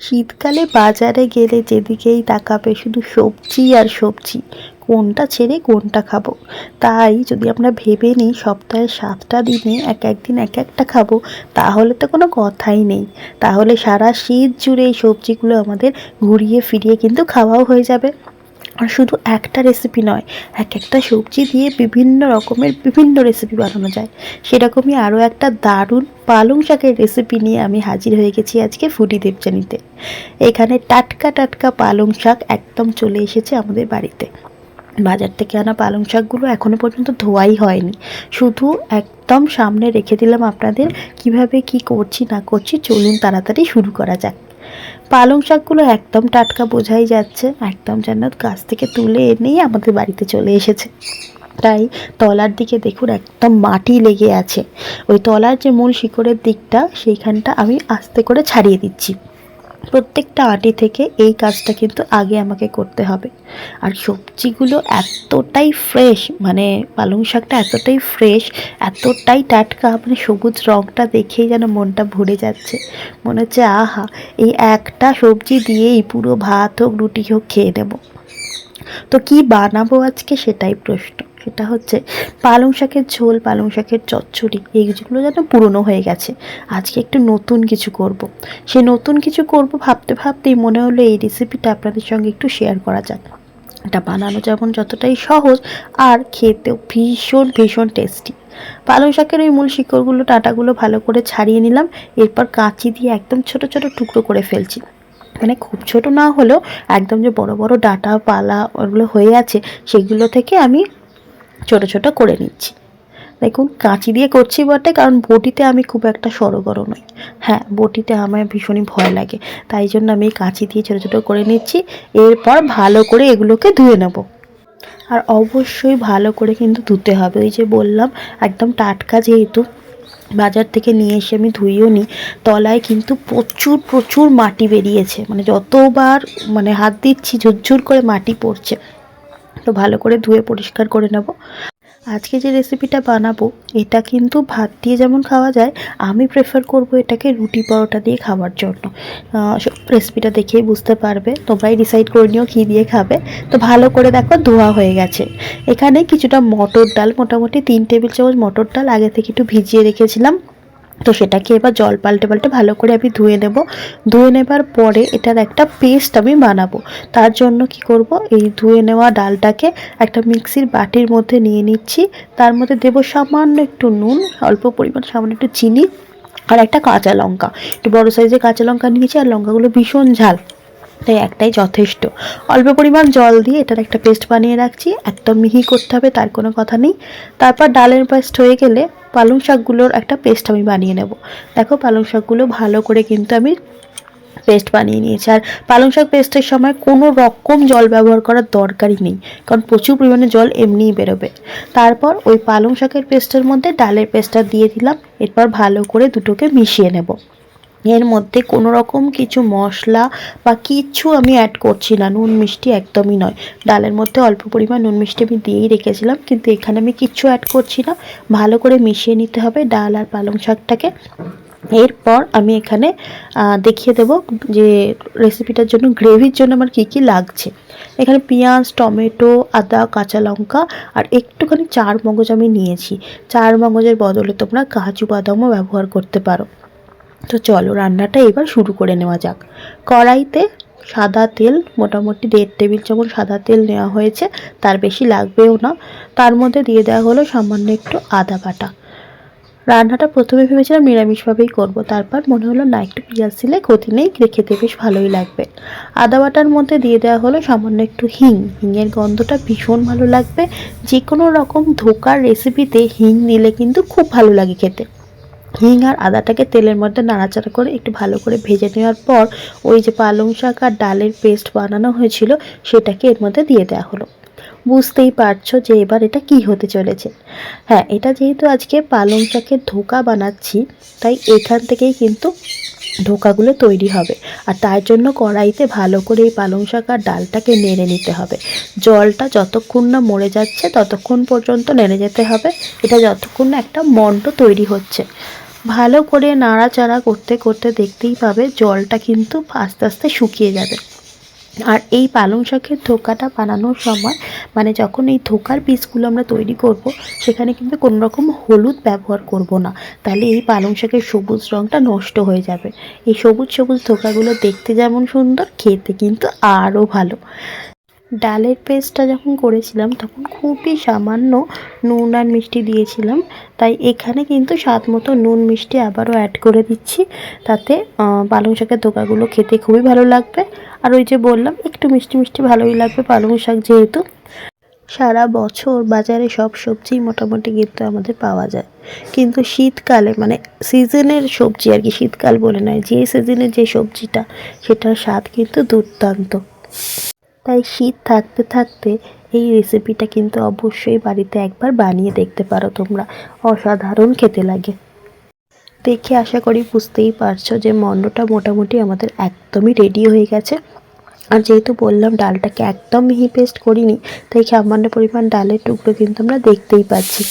শীতকালে বাজারে গেলে যেদিকেই তাকাবে শুধু সবজি আর সবজি, কোনটা ছেড়ে কোনটা খাব? তাই যদি আমরা ভেবে নিই সপ্তাহে সাতটা দিনে এক একদিন এক একটা খাব, তাহলে তো কোনো কথাই নেই। তাহলে সারা শীত জুড়ে এই সবজিগুলো আমাদের ঘুরিয়ে ফিরিয়ে কিন্তু খাওয়াও হয়ে যাবে। আর শুধু একটা রেসিপি নয়, এক একটা সবজি দিয়ে বিভিন্ন রকমের বিভিন্ন রেসিপি বানানো যায়। সেরকমই আরও একটা দারুণ পালং শাকের রেসিপি নিয়ে আমি হাজির হয়ে গেছি আজকে ফুডি দেবজানিতে এখানে টাটকা টাটকা পালং শাক একদম চলে এসেছে আমাদের বাড়িতে। বাজার থেকে আনা পালং শাকগুলো এখনও পর্যন্ত ধোয়াই হয়নি। শুধু একদম সামনে রেখে দিলাম আপনাদের কীভাবে কি করছি না করছি, চলুন তাড়াতাড়ি শুরু করা যাক। পালং শাকগুলো একদম টাটকা বোঝাই যাচ্ছে, একদম যেন গাছ থেকে তুলে এনেই আমাদের বাড়িতে চলে এসেছে। তাই তলার দিকে দেখুন একদম মাটি লেগে আছে। ওই তলার যে মূল শিকড়ের দিকটা, সেইখানটা আমি আস্তে করে ছাড়িয়ে দিচ্ছি। প্রত্যেকটা আটি থেকে এই কাজটা কিন্তু আগে আমাকে করতে হবে। আর সবজিগুলো এতটাই ফ্রেশ মানে পালং শাকটা এতটাই ফ্রেশ এতটাই টাটকা মানে সবুজ রঙটা দেখেই যেন মনটা ভরে যাচ্ছে। মনে হচ্ছে, আহা, এই একটা সবজি দিয়েই পুরো ভাত হোক, রুটি হোক খেয়ে নেব। তো কি বানাবো আজকে সেটাই প্রশ্ন। সেটা হচ্ছে পালং শাকের ঝোল, পালং শাকের চচ্চড়ি, এইগুলো যেন পুরনো হয়ে গেছে। আজকে একটু নতুন কিছু করব। সে নতুন কিছু করব ভাবতে ভাবতেই মনে হলো এই রেসিপিটা আপনাদের সঙ্গে একটু শেয়ার করা যাক। এটা বানানো যেমন যতটাই সহজ আর খেতেও ভীষণ ভীষণ টেস্টি পালং শাকের ওই মূল শিকড়গুলো টাটাগুলো ভালো করে ছাড়িয়ে নিলাম। এরপর কাঁচি দিয়ে একদম ছোট ছোট টুকরো করে ফেলছি। মানে খুব ছোট না হলেও একদম যে বড় বড় ডাঁটা, পালা ওগুলো হয়ে আছে, সেগুলো থেকে আমি ছোট ছোট করে নিচ্ছি। দেখুন, কাঁচি দিয়ে করছি বটে, কারণ বটিতে আমি খুব একটা সড়গড় নই। হ্যাঁ বটিতে আমার ভীষণই ভয় লাগে, তাই জন্য আমি কাঁচি দিয়ে ছোটো ছোটো করে নিচ্ছি। এরপর ভালো করে এগুলোকে ধুয়ে নেব। আর অবশ্যই ভালো করে কিন্তু ধুতে হবে। ওই যে বললাম, একদম টাটকা যেহেতু, বাজার থেকে নিয়ে এসে আমি ধুইও নিই তলায় কিন্তু প্রচুর প্রচুর মাটি বেরিয়েছে। মানে যতবার মানে হাত দিচ্ছি, ঝুরঝুর করে মাটি পড়ছে। তো ভালো করে ধুয়ে পরিষ্কার করে নেব। আজকে যে রেসিপিটা বানাবো, এটা কিন্তু ভাত দিয়ে যেমন খাওয়া যায়, আমি প্রেফার করব এটাকে রুটি পরোটা দিয়ে খাওয়ার জন্য। রেসিপিটা দেখেই বুঝতে পারবে, তোমরাই ডিসাইড করে নিও কী দিয়ে খাবে। তো ভালো করে দেখো ধোয়া হয়ে গেছে। এখানে কিছুটা মটর ডাল, মোটামুটি তিন টেবিল চামচ মটর ডাল, আগে থেকে একটু ভিজিয়ে রেখেছিলাম। তো সেটাকে এবার জল পাল্টে পাল্টে ভালো করে আমি ধুয়ে নেব। ধুয়ে নেবার পরে এটার একটা পেস্ট আমি বানাবো। তার জন্য কি করব? এই ধুয়ে নেওয়া ডালটাকে একটা মিক্সির বাটির মধ্যে নিয়ে নিচ্ছি। তার মধ্যে দেবো সামান্য একটু নুন, অল্প পরিমাণ সামান্য একটু চিনি আর একটা কাঁচা লঙ্কা। একটু বড়ো সাইজের কাঁচা লঙ্কা নিয়েছি আর লঙ্কাগুলো ভীষণ ঝাল। তাই একটাই যথেষ্ট। অল্প পরিমাণ জল দিয়ে এটার একটা পেস্ট বানিয়ে রাখছি। একদম মিহি করতে হবে, তার কোনো কথা নেই। তারপর ডালের পেস্ট হয়ে গেলে পালং শাকগুলোর একটা পেস্ট আমি বানিয়ে নেব। দেখো পালং শাকগুলো ভালো করে কিন্তু আমি পেস্ট বানিয়ে নিয়েছি। আর পালং শাক পেস্টের সময় কোনো রকম জল ব্যবহার করার দরকারই নেই, কারণ প্রচুর পরিমাণে জল এমনিই বেরোবে। তারপর ওই পালং শাকের পেস্টের মধ্যে ডালের পেস্টটা দিয়ে দিলাম, এরপর ভালো করে দুটোকে মিশিয়ে নেব। এর মধ্যে কোনো রকম কিছু মশলা বা কিছু আমি অ্যাড করছি না, নুন মিষ্টি একদমই নয়। ডালের মধ্যে অল্প পরিমাণ নুন মিষ্টি আমি দিয়েই রেখেছিলাম, কিন্তু এখানে আমি কিচ্ছু অ্যাড করছি না। ভালো করে মিশিয়ে নিতে হবে ডাল আর পালং শাকটাকে। এরপর আমি এখানে দেখিয়ে দেব যে রেসিপিটার জন্য গ্রেভির জন্য আমার কী কী লাগছে। এখানে পেঁয়াজ, টমেটো, আদা, কাঁচা লঙ্কা আর একটুখানি চার মগজ আমি নিয়েছি। চার মগজের বদলে তোমরা কাজু বাদামও ব্যবহার করতে পারো। তো চলো রান্নাটা এবার শুরু করে নেওয়া যাক। কড়াইতে সাদা তেল, মোটামুটি দেড় টেবিল চামচ সাদা তেল নেওয়া হয়েছে, তার বেশি লাগবেও না। তার মধ্যে দিয়ে দেওয়া হলো সামান্য একটু আদা বাটা। রান্নাটা প্রথমে ভেবেছিলাম নিরামিষভাবেই করব, তারপর মনে হলো না, একটু পেঁয়াজ দিলে ক্ষতি নেই খেতে বেশ ভালোই লাগবে। আদা বাটার মধ্যে দিয়ে দেওয়া হলো সামান্য একটু হিং। হিংয়ের গন্ধটা ভীষণ ভালো লাগবে। যে কোনো রকম ধোকার রেসিপিতে হিং দিলে কিন্তু খুব ভালো লাগে খেতে। হিং আর আদাটাকে তেলের মধ্যে নাড়াচাড়া করে একটু ভালো করে ভেজে নেওয়ার পর ওই যে পালং শাক আর ডালের পেস্ট বানানো হয়েছিল, সেটাকে এর মধ্যে দিয়ে দেওয়া হলো। বুঝতেই পারছ যে এবার এটা কি হতে চলেছে। হ্যাঁ এটা যেহেতু আজকে পালং শাকের ধোকা বানাচ্ছি, তাই এখান থেকেই কিন্তু ধোকাগুলো তৈরি হবে। আর তার জন্য কড়াইতে ভালো করে এই পালং শাক আর ডালটাকে নেড়ে নিতে হবে। জলটা যতক্ষণ না মরে যাচ্ছে, ততক্ষণ পর্যন্ত নেড়ে যেতে হবে। এটা যতক্ষণ না একটা মন্ড তৈরি হচ্ছে। ভালো করে নাড়াচাড়া করতে করতে দেখতেই পাবে জলটা কিন্তু আস্তে আস্তে শুকিয়ে যাবে। আর এই পালং শাকের ধোকাটা বানানোর সময় মানে যখন এই ধোকার পিসগুলো আমরা তৈরি করব, সেখানে কিন্তু কোনো রকম হলুদ ব্যবহার করব না। তাহলে এই পালং শাকের সবুজ রঙটা নষ্ট হয়ে যাবে। এই সবুজ সবুজ ধোকাগুলো দেখতে যেমন সুন্দর, খেতে কিন্তু আরও ভালো। ডালের পেস্টটা যখন করেছিলাম, তখন খুবই সামান্য নুন আর মিষ্টি দিয়েছিলাম। তাই এখানে কিন্তু স্বাদ মতো নুন, মিষ্টি আবারও অ্যাড করে দিচ্ছি। তাতে পালং শাকের ধোকাগুলো খেতে খুবই ভালো লাগবে। আর ওই যে বললাম, একটু মিষ্টি মিষ্টি ভালোই লাগবে পালং শাক যেহেতু। সারা বছর বাজারে সব সবজি মোটামুটি কিন্তু আমাদের পাওয়া যায়। কিন্তু শীতকালে মানে সিজনের সবজি আর কি, শীতকাল বলে নয়, যে সিজনের যে সবজিটা, সেটার স্বাদ কিন্তু দুর্দান্ত। তাই শীত থাকতে থাকতে এই রেসিপিটা কিন্তু অবশ্যই বাড়িতে একবার বানিয়ে দেখতে পারো তোমরা। অসাধারণ খেতে লাগে। দেখে আশা করি বুঝতেই পারছ যে মন্ডটা মোটামুটি আমাদের একদমই রেডি হয়ে গেছে। আর যেহেতু বললাম ডালটাকে একদম মিহি পেস্ট করিনি, তাই সামান্য পরিমাণ ডালের টুকরো কিন্তু আমরা দেখতেই পাচ্ছি।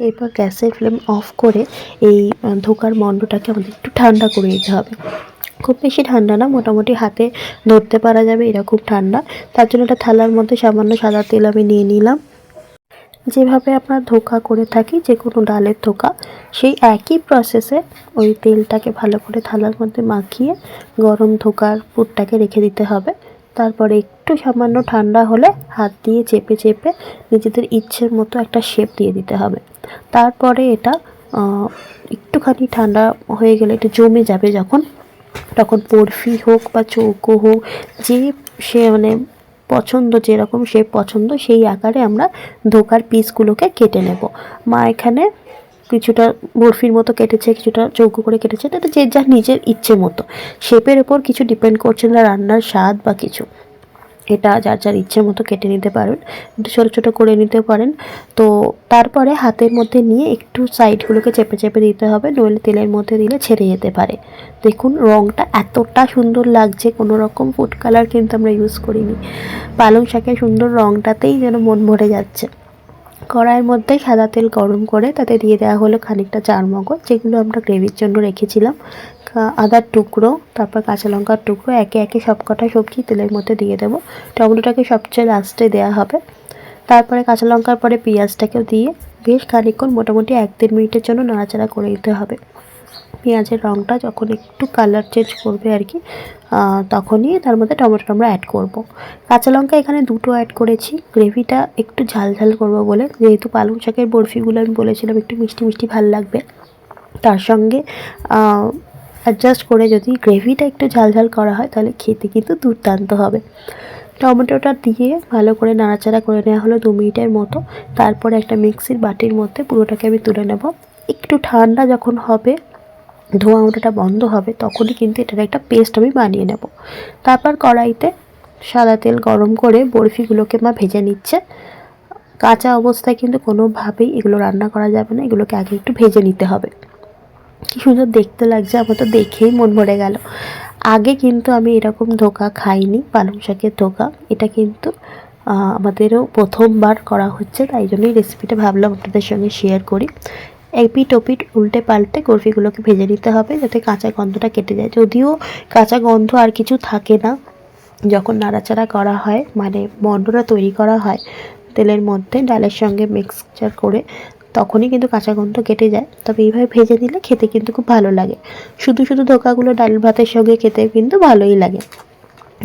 এরপর গ্যাসের ফ্লেম অফ করে এই ধোকার মন্ডটাকে আমাদের একটু ঠান্ডা করে দিতে হবে। খুব বেশি ঠান্ডা না, মোটামুটি হাতে ধরতে পারা যাবে এরকম ঠান্ডা। তার জন্য এটা থালার মধ্যে সামান্য সাদা তেল আমি নিয়ে নিলাম। যেভাবে আমরা ধোকা করে থাকি যে কোনো ডালের ধোকা, সেই একই প্রসেসে ওই তেলটাকে ভালো করে থালার মধ্যে মাখিয়ে গরম ধোকার পুরটাকে রেখে দিতে হবে। তারপরে একটু সামান্য ঠান্ডা হলে হাত দিয়ে চেপে চেপে নিজেদের ইচ্ছের মতো একটা শেপ দিয়ে দিতে হবে। তারপরে এটা একটুখানি ঠান্ডা হয়ে গেলে একটু জমে যাবে যখন। তখন বরফি হোক বা চৌকো হোক, যে সে মানে পছন্দ যেরকম সে পছন্দ, সেই আকারে আমরা ধোকার পিসগুলোকে কেটে নেব। মা এখানে কিছুটা বরফির মতো কেটেছে, কিছুটা চৌকো করে কেটেছে, এটা যে যার নিজের ইচ্ছে মতো। শেপের ওপর কিছু ডিপেন্ড করছে না রান্নার স্বাদ বা কিছু। এটা যার যার ইচ্ছে মতো কেটে নিতে পারেন, একটু ছোটো ছোটো করে নিতে পারেন। তো তারপরে হাতের মধ্যে নিয়ে একটু সাইডগুলোকে চেপে চেপে দিতে হবে, নইলে তেলের মধ্যে দিলে ছেড়ে যেতে পারে। দেখুন রঙটা এতটা সুন্দর লাগছে, কোনো রকম ফুড কালার কিন্তু আমরা ইউজ করিনি। পালং শাকের সুন্দর রঙটাতেই যেন মন ভরে যাচ্ছে। কড়াইয়ের মধ্যে সাদা তেল গরম করে তাতে দিয়ে দেওয়া হলো খানিকটা চার মগজ যেগুলো আমরা গ্রেভির জন্য রেখেছিলাম। আদার টুকরো, তারপর কাঁচা লঙ্কার টুকরো, একে একে সব কটা সবজি তেলের মধ্যে দিয়ে দেবো। টমেটোটাকে সবচেয়ে লাস্টে দেওয়া হবে। তারপরে কাঁচা লঙ্কার পরে পেঁয়াজটাকেও দিয়ে বেশ খানিকক্ষণ মোটামুটি এক দেড় মিনিটের জন্য নাড়াচাড়া করে দিতে হবে। পেঁয়াজের রঙটা যখন একটু কালার চেঞ্জ করবে আর কি তখনই তার মধ্যে টমেটো আমরা অ্যাড করব। কাঁচা লঙ্কা এখানে দুটো অ্যাড করেছি গ্রেভিটা একটু ঝাল ঝাল করব বলে। যেহেতু পালং শাকের বরফিগুলো আমি বলেছিলাম, একটু মিষ্টি মিষ্টি ভালো লাগবে। তার সঙ্গে অ্যাডজাস্ট করে যদি গ্রেভিটা একটু ঝাল ঝাল করা হয়, তাহলে খেতে কিন্তু দুর্দান্ত হবে। টমেটোটা দিয়ে ভালো করে নাড়াচাড়া করে নেওয়া হলো দু মিনিটের মতো। তারপরে একটা মিক্সির বাটির মধ্যে পুরোটাকে আমি তুলে নেব। একটু ঠান্ডা যখন হবে ধোঁয়া ওঠাটা বন্ধ হবে, তখনই কিন্তু এটার একটা পেস্ট আমি বানিয়ে নেব। তারপর কড়াইতে সাদা তেল গরম করে বরফিগুলোকে মা ভেজে নিচ্ছে। কাঁচা অবস্থায় কিন্তু কোনোভাবেই এগুলো রান্না করা যাবে না, এগুলোকে আগে একটু ভেজে নিতে হবে। কি সুন্দর দেখতে লাগছে, আমার তো দেখেই মন ভরে গেল। আগে কিন্তু আমি এরকম ধোকা খাইনি, পালং শাকের ধোকা। এটা কিন্তু আমাদেরও প্রথমবার করা হচ্ছে, তাই জন্যই রেসিপিটা ভাবলাম আপনাদের সঙ্গে শেয়ার করি। এপিট ওপিট উল্টে পাল্টে বরফিগুলোকে ভেজে নিতে হবে যাতে কাঁচা গন্ধটা কেটে যায়। যদিও কাঁচা গন্ধ আর কিছু থাকে না, যখন নাড়াচাড়া করা হয় মানে মন্ডটা তৈরি করা হয় তেলের মধ্যে ডালের সঙ্গে মিক্সচার করে, তখনই কিন্তু কাঁচা গন্ধ কেটে যায়। তবে এইভাবে ভেজে দিলে খেতে কিন্তু খুব ভালো লাগে। শুধু শুধু ধোকাগুলো ডাল ভাতের সঙ্গে খেতে কিন্তু ভালোই লাগে।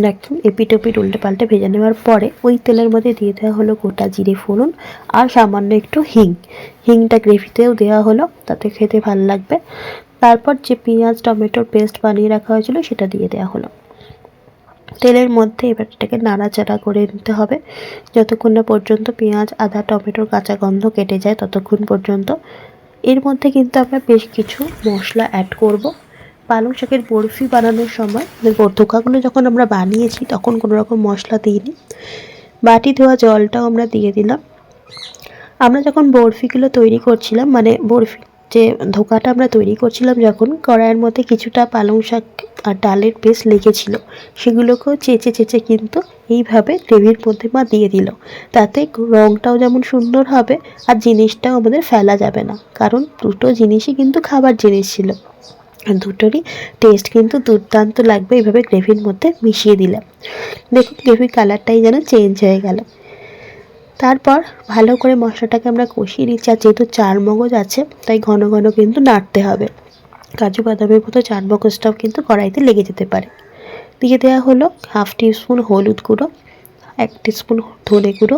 একদম এপিট ওপিট উল্টে পাল্টে ভেজে নেওয়ার পরে ওই তেলের মধ্যে দিয়ে দেওয়া হলো গোটা জিরে ফোড়ন আর সামান্য একটু হিং। হিংটা গ্রেভিতেও দেওয়া হলো, তাতে খেতে ভালো লাগবে। তারপর যে পেঁয়াজ, টমেটোর পেস্ট বানিয়ে রাখা হয়েছিল সেটা দিয়ে দেওয়া হলো। তেলের মধ্যে এবার এটাকে নাড়াচাড়া করে নিতে হবে। যতক্ষণ না পর্যন্ত পেঁয়াজ, আদা, টমেটোর কাঁচা গন্ধ কেটে যায় ততক্ষণ পর্যন্ত। এর মধ্যে কিন্তু আমরা বেশ কিছু মশলা অ্যাড করব। পালং শাকের বরফি বানানোর সময় মানে ধোকাগুলো যখন আমরা বানিয়েছি, তখন কোনো রকম মশলা দিইনি। বাটি ধোয়া জলটাও আমরা দিয়ে দিলাম। আমরা যখন বরফিগুলো তৈরি করছিলাম মানে বরফি যে ধোকাটা আমরা তৈরি করছিলাম যখন, কড়াইয়ের মধ্যে কিছুটা পালং শাক আর ডালের পেস্ট লেগেছিল, সেগুলোকেও চেঁচে চেঁচে কিন্তু এইভাবে গ্রেভির মধ্যে মা দিয়ে দিল। তাতে রঙটাও যেমন সুন্দর হবে আর জিনিসটাও আমাদের ফেলা যাবে না, কারণ দুটো জিনিসই কিন্তু খাবার জিনিস ছিল। দুটোরই টেস্ট কিন্তু দুর্দান্ত লাগবে এইভাবে গ্রেভির মধ্যে মিশিয়ে দিলাম দেখুন গ্রেভির কালারটাই যেন চেঞ্জ হয়ে গেল। তারপর ভালো করে মশলাটাকে আমরা কষিয়ে নিচ্ছি, আর যেহেতু চার মগজ আছে, তাই ঘন ঘন কিন্তু নাড়তে হবে। কাজু বাদামের মতো চার মগজটাও কিন্তু কড়াইতে লেগে যেতে পারে। দিয়ে দেওয়া হলো হাফ টিস্পুন হলুদ গুঁড়ো, এক টিস্পুন ধনে গুঁড়ো,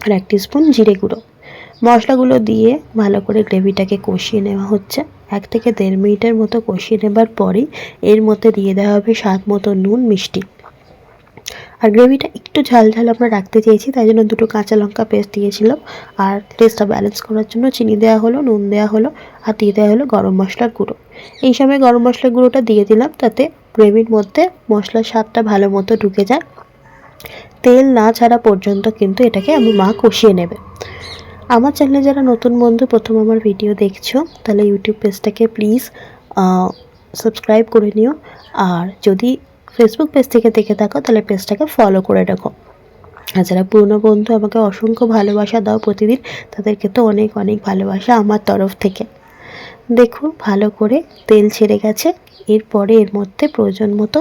আর এক টিস্পুন জিরে গুঁড়ো। মশলাগুলো দিয়ে ভালো করে গ্রেভিটাকে কষিয়ে নেওয়া হচ্ছে। এক থেকে দেড় মিনিটের মতো কষিয়ে নেবার পরেই এর মধ্যে দিয়ে দেওয়া হবে স্বাদ মতো নুন, মিষ্টি। আর গ্রেভিটা একটু ঝাল ঝাল আমরা রাখতে চেয়েছি, তাই জন্য দুটো কাঁচা লঙ্কা পেস্ট দিয়েছিলাম। আর টেস্টটা ব্যালেন্স করার জন্য চিনি দেওয়া হলো, নুন দেওয়া হলো, আর দিয়ে দেওয়া হলো গরম মশলার গুঁড়ো। এই সময় গরম মশলার গুঁড়োটা দিয়ে দিলাম, তাতে গ্রেভির মধ্যে মশলার স্বাদটা ভালো মতো ঢুকে যায়। তেল না ছাড়া পর্যন্ত কিন্তু এটাকে আমি মা কষিয়ে নেবে। আমার চ্যানেলে যারা নতুন বন্ধু, প্রথম আমার ভিডিও দেখছ, তাহলে ইউটিউব পেজটাকে প্লিজ সাবস্ক্রাইব করে নিও। আর যদি ফেসবুক পেজ থেকে দেখে থাকো, তাহলে পেজটাকে ফলো করে রাখো। আর যারা পুরনো বন্ধু, আমাকে অসংখ্য ভালোবাসা দাও প্রতিদিন, তাদেরকে তো অনেক অনেক ভালোবাসা আমার তরফ থেকে। দেখুন ভালো করে তেল ছেড়ে গেছে। এরপরে এর মধ্যে প্রয়োজন মতো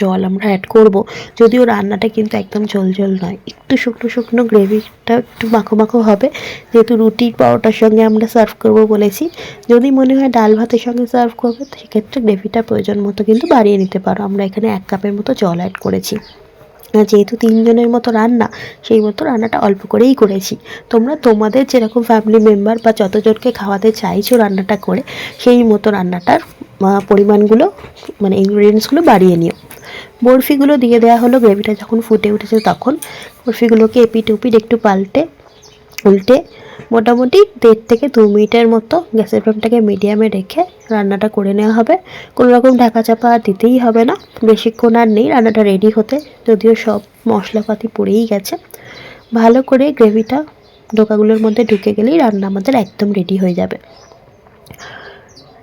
জল আমরা অ্যাড করব। যদিও রান্নাটা কিন্তু একদম ঝোল ঝোল নয়। একটু শুকনো শুকনো গ্রেভিটা একটু মাখো মাখো হবে। যেহেতু রুটি পরোটার সঙ্গে আমরা সার্ভ করব বলেছি। যদি মনে হয় ডাল ভাতের সঙ্গে সার্ভ করবে, সেক্ষেত্রে গ্রেভিটা প্রয়োজন মতো কিন্তু বাড়িয়ে নিতে পারো। আমরা এখানে এক কাপের মতো জল অ্যাড করেছি। যেহেতু তিনজনের মতো রান্না, সেই মতো রান্নাটা অল্প করেই করেছি। তোমরা তোমাদের যেরকম ফ্যামিলি মেম্বার বা যতজনকে খাওয়াতে চাইছো রান্নাটা করে, সেই মতো রান্নাটার পরিমাণগুলো মানে ইনগ্রিডিয়েন্টসগুলো বাড়িয়ে নিও। বরফিগুলো দিয়ে দেওয়া হলো, গ্রেভিটা যখন ফুটে উঠেছে তখন। বরফিগুলোকে এপিট ওপিট একটু পাল্টে, উল্টে, মোটামুটি দেড় থেকে দু মিনিটের মতো গ্যাসের ফ্লেমটাকে মিডিয়ামে রেখে রান্নাটা করে নেওয়া হবে। কোনো রকম ঢাকা চাপা আর দিতেই হবে না। বেশিক্ষণ আর নেই, রান্নাটা রেডি হতে, যদিও সব মশলাপাতি পড়েই গেছে। ভালো করে গ্রেভিটা ডোকাগুলোর মধ্যে ঢুকে গেলেই রান্না আমাদের একদম রেডি হয়ে যাবে।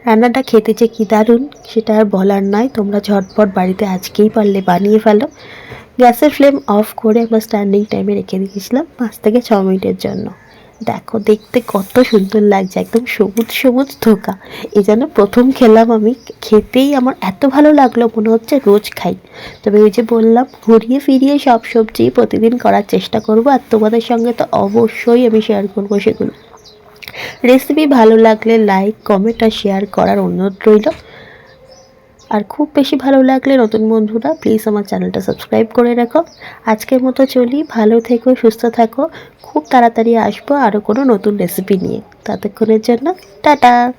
রান্নাটা খেতে যে কী দারুণ, সেটা আর বলার নয়। তোমরা ঝটপট বাড়িতে আজকেই পারলে বানিয়ে ফেলো। গ্যাসের ফ্লেম অফ করে আমরা স্ট্যান্ডিং টাইমে রেখে দিয়েছিলাম পাঁচ থেকে ছ মিনিটের জন্য। দেখো, দেখতে কত সুন্দর লাগছে, একদম সবুজ সবুজ ধোকা। এ যেন প্রথম খেলাম আমি, খেতেই আমার এত ভালো লাগল, মনে হচ্ছে রোজ খাই। তবে ওই যে বললাম, ঘুরিয়ে ফিরিয়ে সব সবজি প্রতিদিন করার চেষ্টা করব, আর তোমাদের সঙ্গে তো অবশ্যই আমি শেয়ার করব সেগুলো। রেসিপি ভালো লাগলে লাইক কমেন্ট আর শেয়ার করার অনুরোধ রইল। আর খুব বেশি ভালো লাগলে নতুন বন্ধুরা প্লিজ আমার চ্যানেলটা সাবস্ক্রাইব করে রাখো। আজকের মতো চলি, ভালো থেকো, সুস্থ থাকো। খুব তাড়াতাড়ি আসব আরও কোনো নতুন রেসিপি নিয়ে। ততক্ষণের জন্য, টাটা!